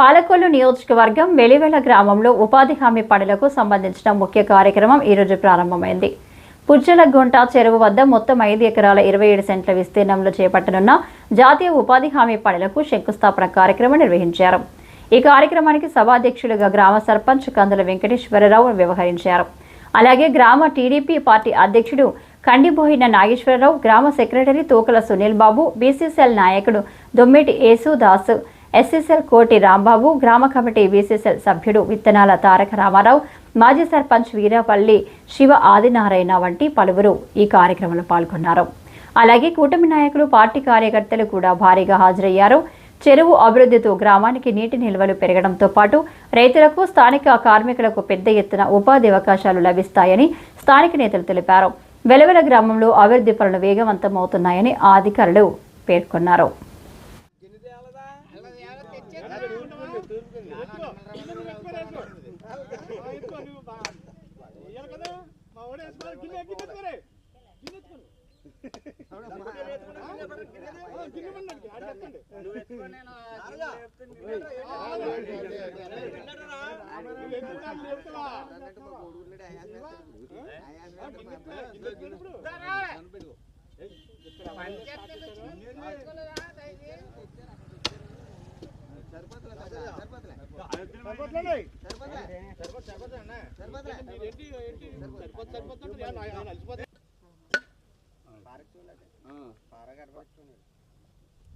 పాలకొల్లు నియోజకవర్గం వెలివెల గ్రామంలో ఉపాధి హామీ పనులకు సంబంధించిన ముఖ్య కార్యక్రమం ఈరోజు ప్రారంభమైంది. పుజ్జల గుంట చెరువు వద్ద మొత్తం ఐదు ఎకరాల ఇరవై ఏడు సెంట్ల విస్తీర్ణంలో చేపట్టనున్న జాతీయ ఉపాధి హామీ పనులకు శంకుస్థాపన కార్యక్రమం నిర్వహించారు. ఈ కార్యక్రమానికి సభాధ్యక్షులుగా గ్రామ సర్పంచ్ కందుల వెంకటేశ్వరరావు వ్యవహరించారు. అలాగే గ్రామ టీడీపీ పార్టీ అధ్యక్షుడు కండిబోయిన నాగేశ్వరరావు గ్రామ సెక్రటరీ తూకల సునీల్ బాబు బీసీసీఎల్ నాయకుడు దొమ్మిటి యేసుదాస్ ఎస్ఎస్ఎల్ కోటి రాంబాబు గ్రామ కమిటీ బీసీసీఎల్ సభ్యుడు విత్తనాల తారక రామారావు మాజీ సర్పంచ్ వీరపల్లి శివ ఆదినారాయణ వంటి పలువురు ఈ కార్యక్రమంలో పాల్గొన్నారు. అలాగే కూటమి నాయకులు పార్టీ కార్యకర్తలు కూడా భారీగా హాజరయ్యారు. చెరువు అభివృద్ధితో గ్రామానికి నీటి నిల్వలు పెరగడంతో పాటు రైతులకు స్థానిక కార్మికులకు పెద్ద ఎత్తున ఉపాధి అవకాశాలు లభిస్తాయని స్థానిక నేతలు తెలిపారు. వెలవెల గ్రామంలో అభివృద్ధి పనులు వేగవంతమవుతున్నాయని ఆ అధికారులు పేర్కొన్నారు. సరిపోతుంది సరిపోతుంది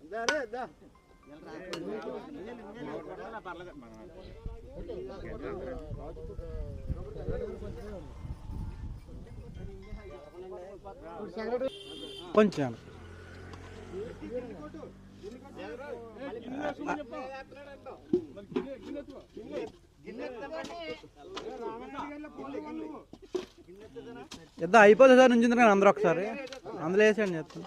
వచ్చారా కొంచెం ఇద్దా అయిపోతుంది సార్ నుంచి అందరూ ఒకసారి. అందులో వేసేయండి చెప్తాను.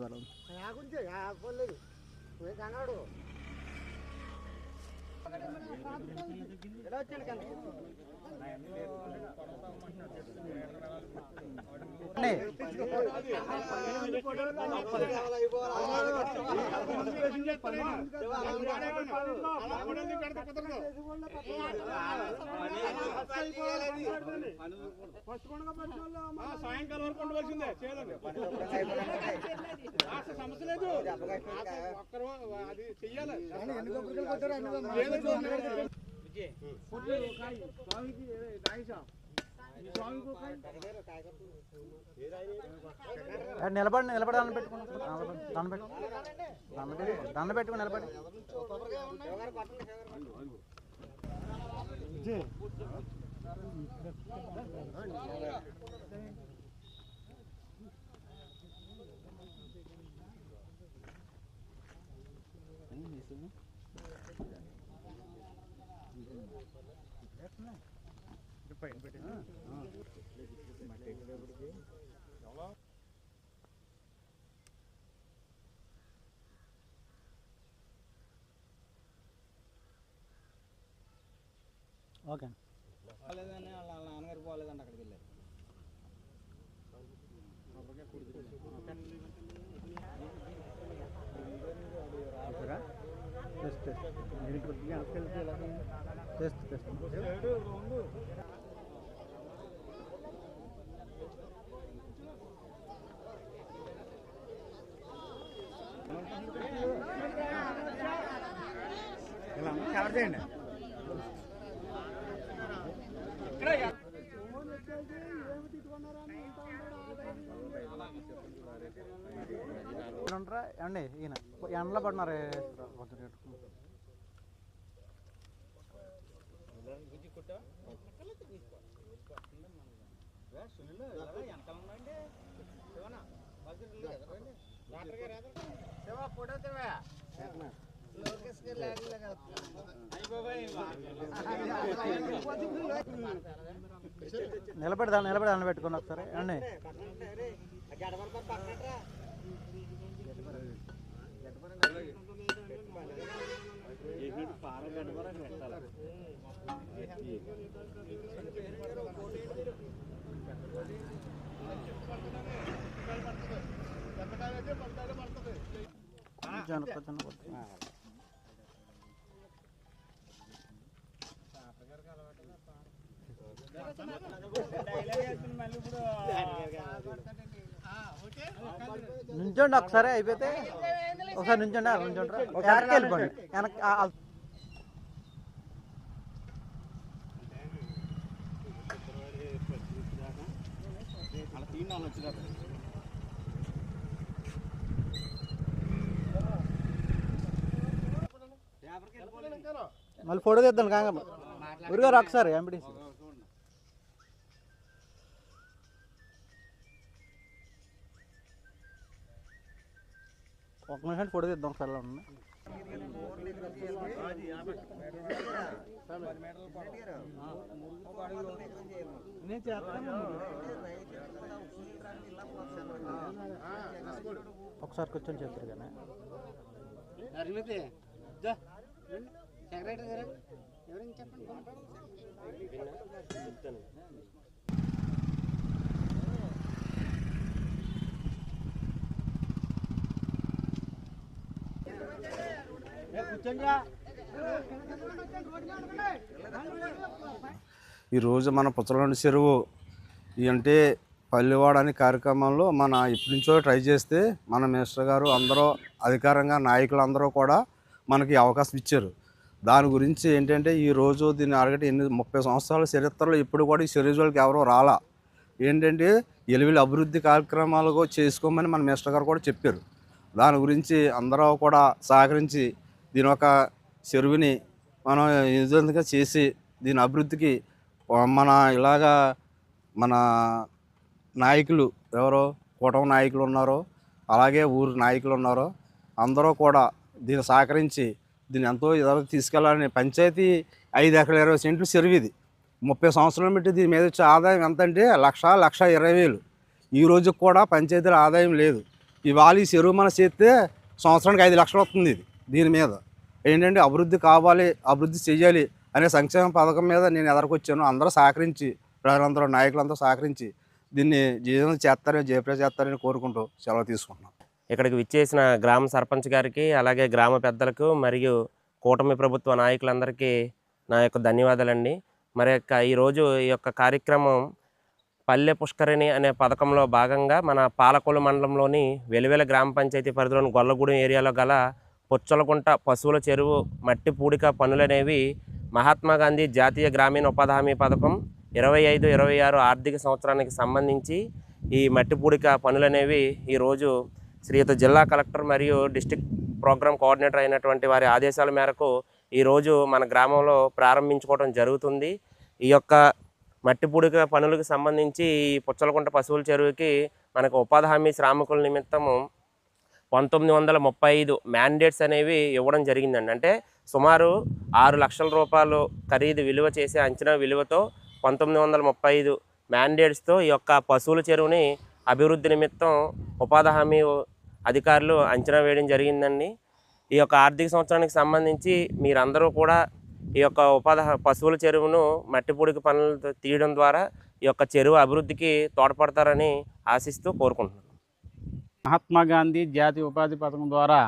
మనం ఎలా వచ్చాడు సాయంకాలం వరకు ఉండవలసిందే చేయాలండి అసలు సమస్య లేదు ఒక్కరు అది చెయ్యాలి నిలబడి నిలబడి దండం పెట్టుకుని దండం పెట్టు పెట్టు దండం పెట్టుకుని నిలబడి. ఓకే పోలేదని వాళ్ళ నాన్నగారు పోలేదండి అక్కడికి వెళ్ళారు. టెస్ట్ టెస్ట్ టెస్ట్ టెస్ట్ చేయండి ఉంటారా ఏమండి ఈయన. ఎండలో పడినారు? కొంచెం పెట్టుకో. నిలబడి దాన్ని నిలబడి ఒకసారి ఏమండి కొంచెం వెనక్కి, కొంచెం వెనక్కి. నుంచోండి ఒకసారి అయిపోతే ఒకసారి నుంచోండి అలా నుంచోండి వెనక్కి వెళ్ళిపోండి. వెనక్కి మళ్ళీ ఫోటో తీద్దాం కాగా ఊరిగారు ఒకసారి ఎంపీటీసీ. ఒక నిమిషం ఫోటో తీద్దాం ఒకసారి అలా ఉండండి. నేను చేస్తాను ఒకసారి కూర్చొని చెప్తారు కానీ. సెక్రటరీ గారు ఎవరైనా చెప్పండి ఈరోజు మన పుచ్చలవండి చెరువు ఈ అంటే పల్లెవాడ అనే కార్యక్రమంలో మన ఇప్పటి నుంచో ట్రై చేస్తే మన మినిస్టర్ గారు అందరూ అధికారంగా నాయకులు అందరూ కూడా మనకి అవకాశం ఇచ్చారు. దాని గురించి ఏంటంటే ఈ రోజు దీన్ని అడగటి ఎన్ని ముప్పై సంవత్సరాల చరిత్రలో ఇప్పుడు కూడా ఈ చెరువు ఎవరో ఎవరూ రాలా. ఏంటంటే ఎలివిలి అభివృద్ధి కార్యక్రమాలు చేసుకోమని మన మినిస్టర్ గారు కూడా చెప్పారు. దాని గురించి అందరూ కూడా సహకరించి దీని ఒక చెరువుని మనం విధంగా చేసి దీని అభివృద్ధికి మన ఇలాగా మన నాయకులు ఎవరో కూటమి నాయకులు ఉన్నారో అలాగే ఊరు నాయకులు ఉన్నారో అందరూ కూడా దీన్ని సహకరించి దీన్ని ఎంతో ఇదిగా తీసుకెళ్ళాలని పంచాయతీ ఐదు ఎకరాల ఇరవై సెంట్లు చెరువు ఇది. ముప్పై సంవత్సరాలు పెట్టి దీని మీద వచ్చే ఆదాయం ఎంత అంటే లక్ష లక్ష ఇరవై వేలు. ఈ రోజుకి కూడా పంచాయతీల ఆదాయం లేదు. ఇవాళ ఈ చెరువు మన చేస్తే సంవత్సరానికి ఐదు లక్షలు వస్తుంది ఇది దీని మీద. ఏంటంటే అభివృద్ధి కావాలి అభివృద్ధి చేయాలి అనే సంక్షేమ పథకం మీద నేను ఎదరకొచ్చాను. అందరూ సహకరించి ప్రజలందరూ నాయకులందరూ సహకరించి దీన్ని జీవనం చేస్తారని జయప్రద చేస్తారని కోరుకుంటూ సెలవు తీసుకుంటున్నాను ఇక్కడికి విచ్చేసిన గ్రామ సర్పంచ్ గారికి అలాగే గ్రామ పెద్దలకు మరియు కూటమి ప్రభుత్వ నాయకులందరికీ నా యొక్క ధన్యవాదాలండి. మరి యొక్క ఈరోజు ఈ యొక్క కార్యక్రమం పల్లె పుష్కరిణి అనే పథకంలో భాగంగా మన పాలకొల్లు మండలంలోని వెలివెల గ్రామ పంచాయతీ పరిధిలోని గొల్లగూడెం ఏరియాలో గల పుచ్చలకుంట పశువుల చెరువు మట్టి పూడిక పనులనేవి మహాత్మా గాంధీ జాతీయ గ్రామీణ ఉపాధి హామీ పథకం ఇరవై ఐదు ఇరవై ఆరు ఆర్థిక సంవత్సరానికి సంబంధించి ఈ మట్టి పూడిక పనులనేవి ఈరోజు శ్రీయుత జిల్లా కలెక్టర్ మరియు డిస్టిక్ ప్రోగ్రామ్ కోఆర్డినేటర్ అయినటువంటి వారి ఆదేశాల మేరకు ఈరోజు మన గ్రామంలో ప్రారంభించుకోవడం జరుగుతుంది. ఈ యొక్క మట్టి పూడిక పనులకు సంబంధించి ఈ పుచ్చలకుంట పశువుల చెరువుకి మనకు ఉపాధి హామీ శ్రామికుల నిమిత్తము పంతొమ్మిది వందల ముప్పై ఐదు మ్యాండేట్స్ అనేవి ఇవ్వడం జరిగిందండి. అంటే సుమారు ఆరు లక్షల రూపాయలు ఖరీదు విలువ చేసే అంచనా విలువతో పంతొమ్మిది వందల ముప్పై ఐదు మ్యాండేట్స్తో ఈ యొక్క పశువుల చెరువుని అభివృద్ధి నిమిత్తం ఉపాధి హామీ అధికారులు అంచనా వేయడం జరిగిందండి. ఈ యొక్క ఆర్థిక సంవత్సరానికి సంబంధించి మీరందరూ కూడా ఈ యొక్క ఉపాధి పశువుల చెరువును మట్టి పొడికి పనులు తీయడం ద్వారా ఈ యొక్క చెరువు అభివృద్ధికి తోడ్పడతారని ఆశిస్తూ కోరుకుంటున్నాను. మహాత్మా గాంధీ జాతీయ ఉపాధి పథకం ద్వారా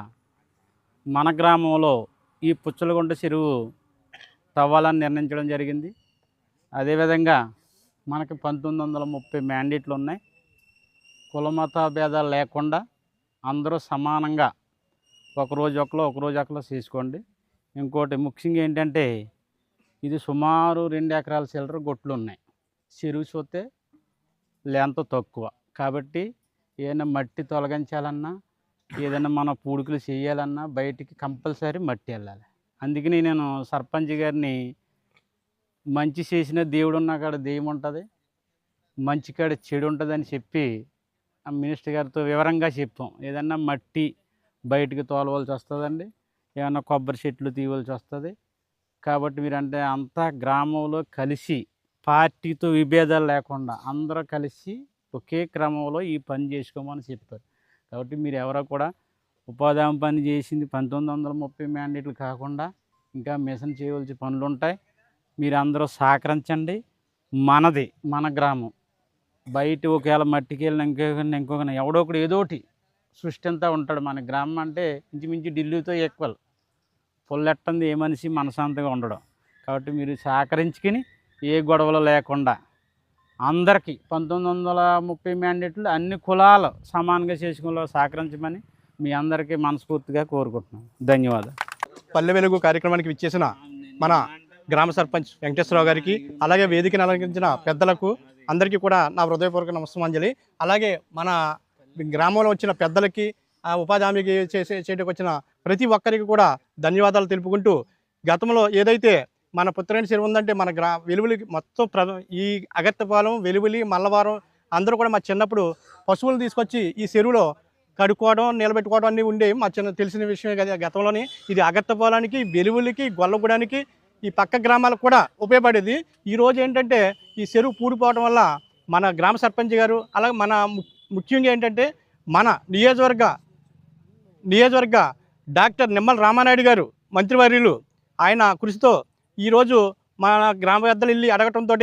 మన గ్రామంలో ఈ పుచ్చలగుంట చెరువు తవ్వాలని నిర్ణయించడం జరిగింది. అదేవిధంగా మనకి పంతొమ్మిది వందల ముప్పై మ్యాండేట్లు ఉన్నాయి. కులమత భేదాలు లేకుండా అందరూ సమానంగా ఒకరోజు ఒకరు ఒకరోజు ఒకరు చేసుకోండి. ఇంకోటి ముఖ్యంగా ఏంటంటే ఇది సుమారు రెండు ఎకరాల చిల్లర గొట్లు ఉన్నాయి. చెరువు చూస్తే లెంత్ తక్కువ. కాబట్టి ఏదైనా మట్టి తొలగించాలన్నా ఏదైనా మన పూడికలు చేయాలన్నా బయటికి కంపల్సరీ మట్టి వెళ్ళాలి. అందుకని నేను సర్పంచ్ గారిని మంచి చేసిన దేవుడు ఉన్న కాడ దెయ్యం ఉంటుంది మంచి కాడ చెడు ఉంటుందని చెప్పి ఆ మినిస్టర్ గారితో వివరంగా చెప్పాం. ఏదన్నా మట్టి బయటికి తోలవలసి వస్తుందండి. ఏమన్నా కొబ్బరి చెట్లు తీయవలసి వస్తుంది. కాబట్టి మీరంటే అంతా గ్రామంలో కలిసి పార్టీతో విభేదాలు లేకుండా అందరూ కలిసి ఒకే క్రమంలో ఈ పని చేసుకోమని చెప్తారు కాబట్టి మీరు ఎవరో కూడా ఉపాధి హామీ పని చేసింది పంతొమ్మిది వందల ముప్పై మ్యాండేట్లు కాకుండా ఇంకా మిషన్ చేయవలసిన పనులు ఉంటాయి మీరు అందరూ సహకరించండి. మనది మన గ్రామం. బయట ఒకవేళ మట్టికి వెళ్ళిన ఇంకొక ఇంకొక ఎవడో ఒకటి ఏదోటి సృష్టి అంతా ఉంటాడు. మన గ్రామం అంటే ఇంచుమించు ఢిల్లీతో ఈక్వల్ పొల్లెట్టంది ఏ మనిషి మనశాంతంగా ఉండడం. కాబట్టి మీరు సహకరించుకుని ఏ గొడవలు లేకుండా అందరికీ పంతొమ్మిది వందల ముప్పై మ్యాండేట్లు అన్ని కులాలు సమానంగా చేసుకునే సహకరించమని మీ అందరికీ మనస్ఫూర్తిగా కోరుకుంటున్నాను ధన్యవాదాలు. పల్లె వెలుగు కార్యక్రమానికి విచ్చేసిన మన గ్రామ సర్పంచ్ వెంకటేశ్వరరావు గారికి అలాగే వేదికను అలంకరించిన పెద్దలకు అందరికీ కూడా నా హృదయపూర్వక నమస్కారాంజలి అలాగే మన గ్రామంలో వచ్చిన పెద్దలకి ఆ ఉపాధి హామీకి చేసే చేయడానికి వచ్చిన ప్రతి ఒక్కరికి కూడా ధన్యవాదాలు తెలుపుకుంటూ గతంలో ఏదైతే మన పుత్రేణి చెరువు ఉందంటే మన గ్రా వెలువలి మొత్తం ప్ర ఈ అగత్యపాలెం వెలువలి మల్లవారం అందరూ కూడా మా చిన్నప్పుడు పశువులు తీసుకొచ్చి ఈ చెరువులో కడుక్కోవడం నిలబెట్టుకోవడం అన్నీ ఉండేవి మా చిన్న తెలిసిన విషయమే కదా గతంలోని. ఇది అగత్యపాలానికి వెలువలికి గొల్లగూడానికి ఈ పక్క గ్రామాలకు కూడా ఉపయోగపడేది. ఈ రోజు ఏంటంటే ఈ చెరువు పూడిపోవడం వల్ల మన గ్రామ సర్పంచ్ గారు అలాగే మన ము- ముఖ్యంగా ఏంటంటే మన నియోజకవర్గ నియోజకవర్గ డాక్టర్ నిమ్మల రామానాయుడు గారు మంత్రివర్యులు. ఆయన కృషితో ఈరోజు మన గ్రామ పెద్దలు వెళ్ళి అడగటంతో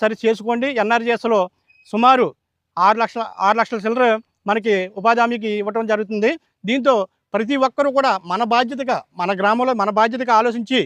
సరి చేసుకోండి. ఎన్ఆర్జీఎస్లో సుమారు ఆరు లక్షల ఆరు లక్షల చిల్లర మనకి ఉపాధి హామీకి ఇవ్వటం జరుగుతుంది. దీంతో ప్రతి ఒక్కరూ కూడా మన బాధ్యతగా మన గ్రామంలో మన బాధ్యతగా ఆలోచించి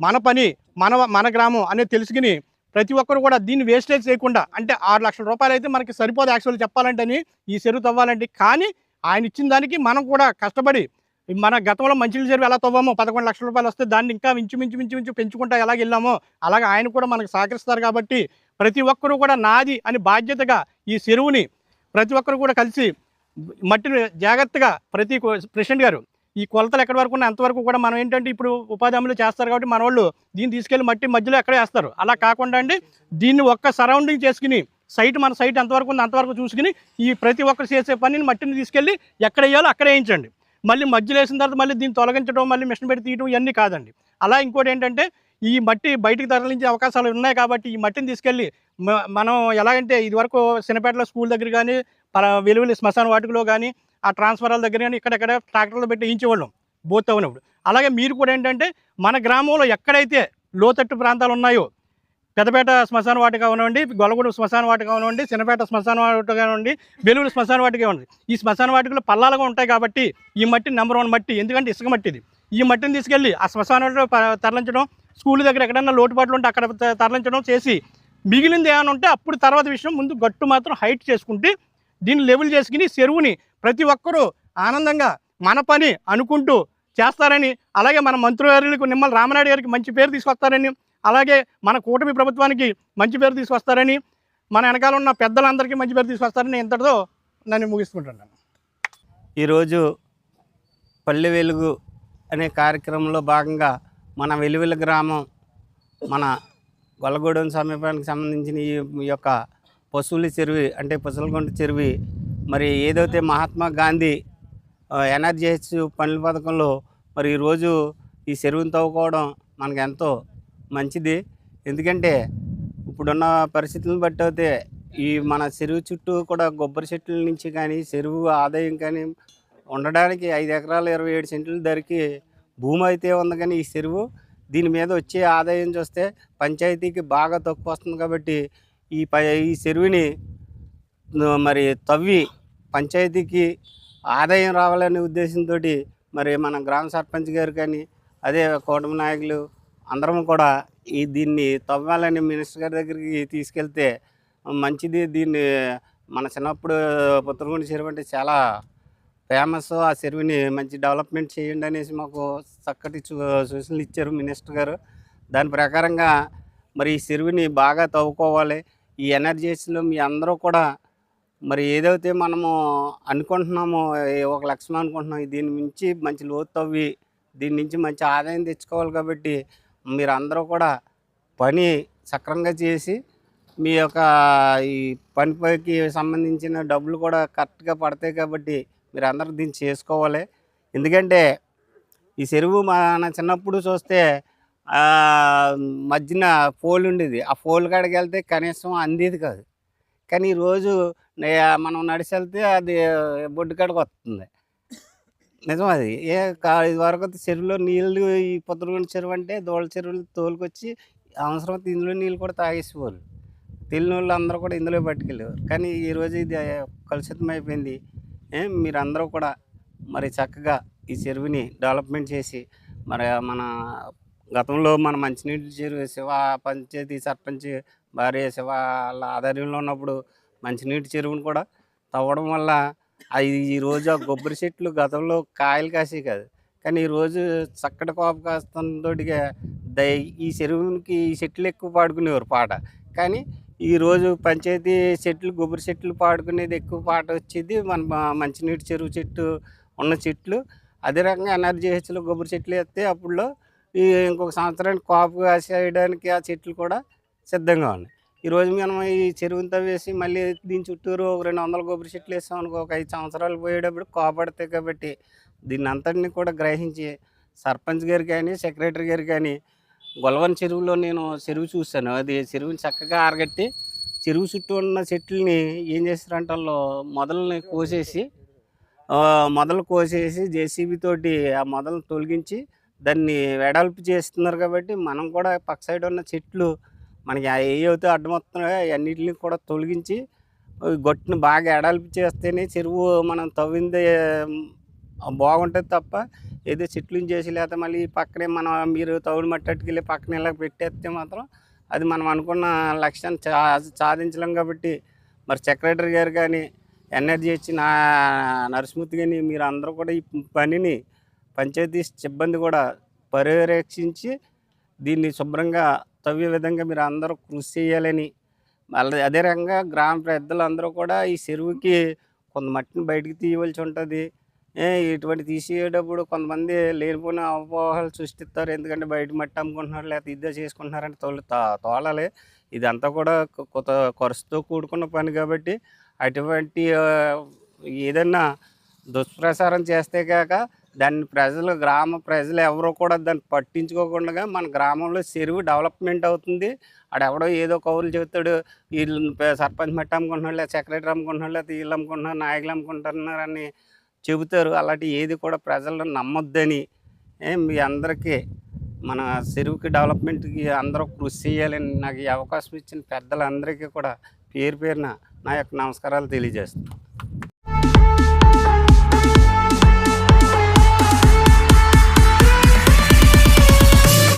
మన పని మన మన గ్రామం అనేది తెలుసుకుని ప్రతి ఒక్కరు కూడా దీన్ని వేస్టేజ్ చేయకుండా అంటే ఆరు లక్షల రూపాయలు అయితే మనకి సరిపోదు యాక్చువల్ చెప్పాలంటే అని ఈ చెరువు తవ్వాలంటే. కానీ ఆయన ఇచ్చిన దానికి మనం కూడా కష్టపడి మన గతంలో మంచినీళ్ళ చెరువు ఎలా తవ్వామో పదకొండు లక్షల రూపాయలు వస్తే దాన్ని ఇంకా మించు మించు మించు పెంచుకుంటా ఎలాగ వెళ్ళామో అలాగే ఆయన కూడా మనకు సహకరిస్తారు కాబట్టి ప్రతి ఒక్కరూ కూడా నాది అని బాధ్యతగా ఈ చెరువుని ప్రతి ఒక్కరు కూడా కలిసి మట్టిని జాగ్రత్తగా ప్రతి ప్రెసిడెంట్ గారు ఈ కొలతలు ఎక్కడి వరకు ఉన్నాయి? అంతవరకు కూడా మనం ఏంటంటే ఇప్పుడు ఉపాధి హామీలు చేస్తారు కాబట్టి మన వాళ్ళు దీన్ని తీసుకెళ్ళి మట్టి మధ్యలో ఎక్కడ వేస్తారు. అలా కాకుండా అండి దీన్ని ఒక్క సరౌండింగ్ చేసుకుని సైట్ మన సైట్ ఎంతవరకు ఉంది అంతవరకు చూసుకుని ఈ ప్రతి ఒక్కరు చేసే పనిని మట్టిని తీసుకెళ్ళి ఎక్కడ వేయాలో అక్కడ వేయించండి. మళ్ళీ మధ్యలో వేసిన తర్వాత మళ్ళీ దీన్ని తొలగించడం మళ్ళీ మిషన్ పెట్టి తీయడం ఇవన్నీ కాదండి. అలా ఇంకోటి ఏంటంటే ఈ మట్టి బయటికి తరలించే అవకాశాలు ఉన్నాయి కాబట్టి ఈ మట్టిని తీసుకెళ్ళి మనం ఎలాగంటే ఇదివరకు సినపేటలో స్కూల్ దగ్గర కానీ వెలువలి శ్మశాన వాటికలో కానీ ఆ ట్రాన్స్ఫారాల దగ్గర కానీ ఇక్కడెక్కడ ట్రాక్టర్లు పెట్టి ఇంచేవాళ్ళం బోత్ అవునప్పుడు అలాగే మీరు కూడా ఏంటంటే మన గ్రామంలో ఎక్కడైతే లోతట్టు ప్రాంతాలు ఉన్నాయో పెద్దపేట శ్మశాన వాటిక కానివ్వండి గొలగూడు శ్మశాన వాటి కానివ్వండి చిన్నపేట శ్మశాన వాటి కానివ్వండి వెలుగులు శ్మశాన వాటిక ఉంది ఈ శ్మశాన వాటికలు పల్లాలుగా ఉంటాయి కాబట్టి ఈ మట్టి నెంబర్ వన్ మట్టి. ఎందుకంటే ఇసుక మట్టిది ఈ మట్టిని తీసుకెళ్ళి ఆ శ్మశాన వాటిలో తరలించడం స్కూల్ దగ్గర ఎక్కడన్నా లోటుపాట్లు ఉంటే అక్కడ తరలించడం చేసి మిగిలింది ఏమైనా ఉంటే అప్పుడు తర్వాత విషయం ముందు గట్టు మాత్రం హైట్ చేసుకుంటే దీన్ని లెవెల్ చేసుకుని చెరువుని ప్రతి ఒక్కరూ ఆనందంగా మన పని అనుకుంటూ చేస్తారని అలాగే మన మంత్రివర్యులకు నిమ్మల రామనాయుడు గారికి మంచి పేరు తీసుకొస్తారని అలాగే మన కూటమి ప్రభుత్వానికి మంచి పేరు తీసుకొస్తారని మన వెనకాల ఉన్న పెద్దలందరికీ మంచి పేరు తీసుకొస్తారని ఇంతటితో నన్ను ముగిసుకుంటున్నాను. ఈరోజు పల్లె వెలుగు అనే కార్యక్రమంలో భాగంగా మన వెలువెల గ్రామం మన గొల్లగూడెం సమీపానికి సంబంధించిన ఈ యొక్క పశువుల చెరువి అంటే పశువులగుంట చెరువి మరి ఏదైతే Mahatma Gandhi NRGH energy H పనుల పథకంలో మరి ఈరోజు ఈ చెరువుని తవ్వుకోవడం మనకు ఎంతో మంచిది. ఎందుకంటే ఇప్పుడున్న పరిస్థితులను బట్టి అయితే ఈ మన చెరువు చుట్టూ కూడా కొబ్బరి చెట్ల నుంచి కానీ చెరువు ఆదాయం కానీ ఉండడానికి ఐదు ఎకరాలు ఇరవై ఏడు సెంట్ల ధరకి భూమి అయితే ఉంది కానీ ఈ చెరువు దీని మీద వచ్చే ఆదాయం చూస్తే పంచాయతీకి బాగా తక్కువ వస్తుంది కాబట్టి ఈ ప ఈ చెరువుని మరి తవ్వి పంచాయతీకి ఆదాయం రావాలనే ఉద్దేశంతో మరి మన గ్రామ సర్పంచ్ గారు కానీ అదే కూటమి నాయకులు అందరం కూడా ఈ దీన్ని తవ్వాలని మినిస్టర్ గారి దగ్గరికి తీసుకెళ్తే మంచిది. దీన్ని మన చిన్నప్పుడు పుత్తలగుండి చెరువు అంటే చాలా ఫేమస్. ఆ చెరువుని మంచి డెవలప్మెంట్ చేయండి అనేసి మాకు చక్కటి సూచనలు ఇచ్చారు మినిస్టర్ గారు. దాని ప్రకారంగా మరి ఈ చెరువుని బాగా తవ్వుకోవాలి. ఈ ఎనర్జీస్లో మీ అందరూ కూడా మరి ఏదైతే మనము అనుకుంటున్నామో ఒక లక్ష్యం అనుకుంటున్నాం దీని నుంచి మంచి లోతు తవ్వి దీని నుంచి మంచి ఆదాయం తెచ్చుకోవాలి కాబట్టి మీరు అందరూ కూడా పని సక్రమంగా చేసి మీ యొక్క ఈ పనిపైకి సంబంధించిన డబ్బులు కూడా కరెక్ట్గా పడతాయి కాబట్టి మీరు అందరూ దీన్ని చేసుకోవాలి. ఎందుకంటే ఈ చెరువు మన చిన్నప్పుడు చూస్తే మధ్యన పోల్ ఉండేది. ఆ పోల్ కాడికి వెళ్తే కనీసం అందేది కాదు. కానీ ఈరోజు మనం నడిచి వెళ్తే అది బొడ్డు కాడికి వస్తుంది. నిజం అది. ఏ కా ఇది వరకు చెరువులో నీళ్ళు ఈ పొద్దుగుండి చెరువు అంటే దోళ చెరువులు తోలుకొచ్చి అవసరం అయితే ఇందులో నీళ్ళు కూడా తాగేసిపోరు. తెలియని వాళ్ళు అందరూ కూడా ఇందులో పట్టుకెళ్ళేవారు. కానీ ఈరోజు ఇది కలుషితం అయిపోయింది. మీరందరూ కూడా మరి చక్కగా ఈ చెరువుని డెవలప్మెంట్ చేసి మరి మన గతంలో మన మంచినీటి చెరువు శివ పంచాయతీ సర్పంచ్ భార్య శివ వాళ్ళ ఆధ్వర్యంలో ఉన్నప్పుడు మంచినీటి చెరువును కూడా తవ్వడం వల్ల అది ఈరోజు ఆ కొబ్బరి చెట్లు గతంలో కాయలు కాసే కాదు. కానీ ఈరోజు చక్కటి కోప కాస్తంతోటిగా దై ఈ చెరువుకి ఈ చెట్లు ఎక్కువ పాడుకునేవారు పాట. కానీ ఈరోజు పంచాయతీ చెట్లు కొబ్బరి చెట్లు పాడుకునేది ఎక్కువ పాట వచ్చేది మన మంచినీటి చెరువు చెట్టు ఉన్న చెట్లు. అదే రకంగా ఎన్ఆర్జీహెచ్లో కొబ్బరి చెట్లు వేస్తే అప్పుడులో ఈ ఇంకొక సంవత్సరానికి కాపు కాసేయడానికి ఆ చెట్లు కూడా సిద్ధంగా ఉన్నాయి. ఈరోజు మనం ఈ చెరువుని తవ్వేసి మళ్ళీ దీని చుట్టూరు ఒక రెండు వందల కొబ్బరి చెట్లు వేసాం అనుకో ఒక ఐదు సంవత్సరాలు పోయేటప్పుడు కాపాడతాయి కాబట్టి దీన్ని అంతటిని కూడా గ్రహించి సర్పంచ్ గారు కానీ సెక్రటరీ గారు కానీ గొలవన్ చెరువులో నేను చెరువు చూశాను. అది చెరువుని చక్కగా ఆరగట్టి చెరువు చుట్టూ ఉన్న చెట్లని ఏం చేస్తారంటే వాళ్ళు మొదలని కోసేసి మొదలు కోసేసి జేసీబీ తోటి ఆ మొదలను తొలగించి దాన్ని వెడల్పు చేస్తున్నారు కాబట్టి మనం కూడా పక్క సైడ్ ఉన్న చెట్లు మనకి ఏ అయితే అడ్డమొస్తున్నాయో అన్నిటిని కూడా తొలగించి గొట్టును బాగా ఎడల్పు చేస్తేనే చెరువు మనం తవ్వింది బాగుంటుంది తప్ప ఏదో చెట్లు చేసి లేకపోతే మళ్ళీ పక్కనే మనం మీరు తవుడు మట్టట్టుకెళ్ళి పక్కన ఇలా పెట్టేస్తే మాత్రం అది మనం అనుకున్న లక్ష్యాన్ని చా సాధించలేం కాబట్టి మరి సెక్రటరీ గారు కానీ ఎనర్జీ నా నరసింహూర్తి కానీ మీరు అందరూ కూడా ఈ పనిని పంచాయతీ సిబ్బంది కూడా పర్యవేక్షించి దీన్ని శుభ్రంగా తవ్వే విధంగా మీరు అందరూ కృషి చేయాలని మళ్ళీ అదే రకంగా గ్రామ పెద్దలు అందరూ కూడా ఈ చెరువుకి కొంత మట్టిని బయటికి తీయవలసి ఉంటుంది. ఇటువంటి తీసేటప్పుడు కొంతమంది లేనిపోయిన అపోహలు సృష్టిస్తారు. ఎందుకంటే బయట మట్టి అమ్ముకుంటున్నారు లేకపోతే ఇదే చేసుకుంటున్నారంటే తోలు తా- తోలాలి. ఇదంతా కూడా కొత్త ఖర్చుతో కూడుకున్న పని కాబట్టి అటువంటి ఏదన్నా దుష్ప్రచారం చేస్తే కాక దాన్ని ప్రజలు గ్రామ ప్రజలు ఎవరో కూడా దాన్ని పట్టించుకోకుండా మన గ్రామంలో చెరువు డెవలప్మెంట్ అవుతుంది. ఆడెవడో ఏదో కౌరులు చెబుతాడు వీళ్ళు సర్పంచ్ మట్టి అమ్ముకుంటున్నాడు లేదా సెక్రటరీ అమ్ముకుంటున్నాడు లేదా వీళ్ళు అమ్ముకుంటున్నారు నాయకులు అమ్ముకుంటున్నారని చెబుతారు. అలాంటి ఏది కూడా ప్రజలను నమ్మొద్దని మీ అందరికీ మన చెరువుకి డెవలప్మెంట్కి అందరూ కృషి చేయాలని నాకు ఈ అవకాశం ఇచ్చిన పెద్దలందరికీ కూడా పేరు పేరున నా యొక్క నమస్కారాలు తెలియజేస్తున్నాను.